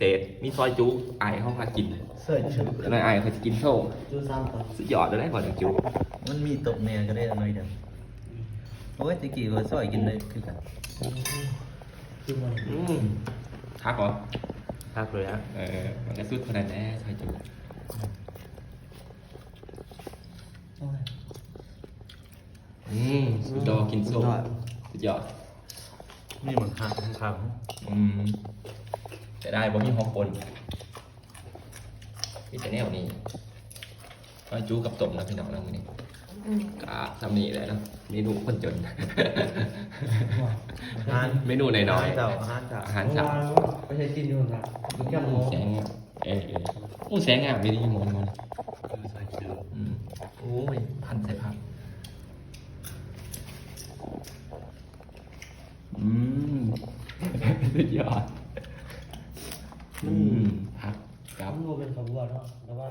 ศษ มีซอยจุไอายห้องมากินเสิร์ชชื่อแล้วนายไอายเขาจะกินโซ่ดูซ้ำก่อนสุดยอดเลยได้ก่อนจุมันมีตกแม่ก็ได้หน่อยเดียวโอ้ยตะกี้ว่าซอยกินได้คือกันคือมันอืมทักเหรอทักเลยฮะเออมันก็สุดขนาดแน่ซอยจุอืมสุดยอดกินโซ่สุดยอดนี่เหมือนหักข้างอืม จะได้บ่มีฮอกปนพี่จะแนวนี้ซอยจุกับต้มนะพี่น้องนะมื้อนี้กะทำนี่แหละเนาะเมนูคนจนอาหารเมนูหน่อยๆเจ้าอาหารเจ้าอาหารเช้าไม่ใช่กินอยู่นะดูแก้มโมแสงงามเออเอออู้แสงงามไม่ได้ยินมอนมอนคือใส่เชืออืมโอ้ยพันใส่พันอืมสุดยอด อืมพักครัรับบโมเป็นขบวนเนาะแต่ว่า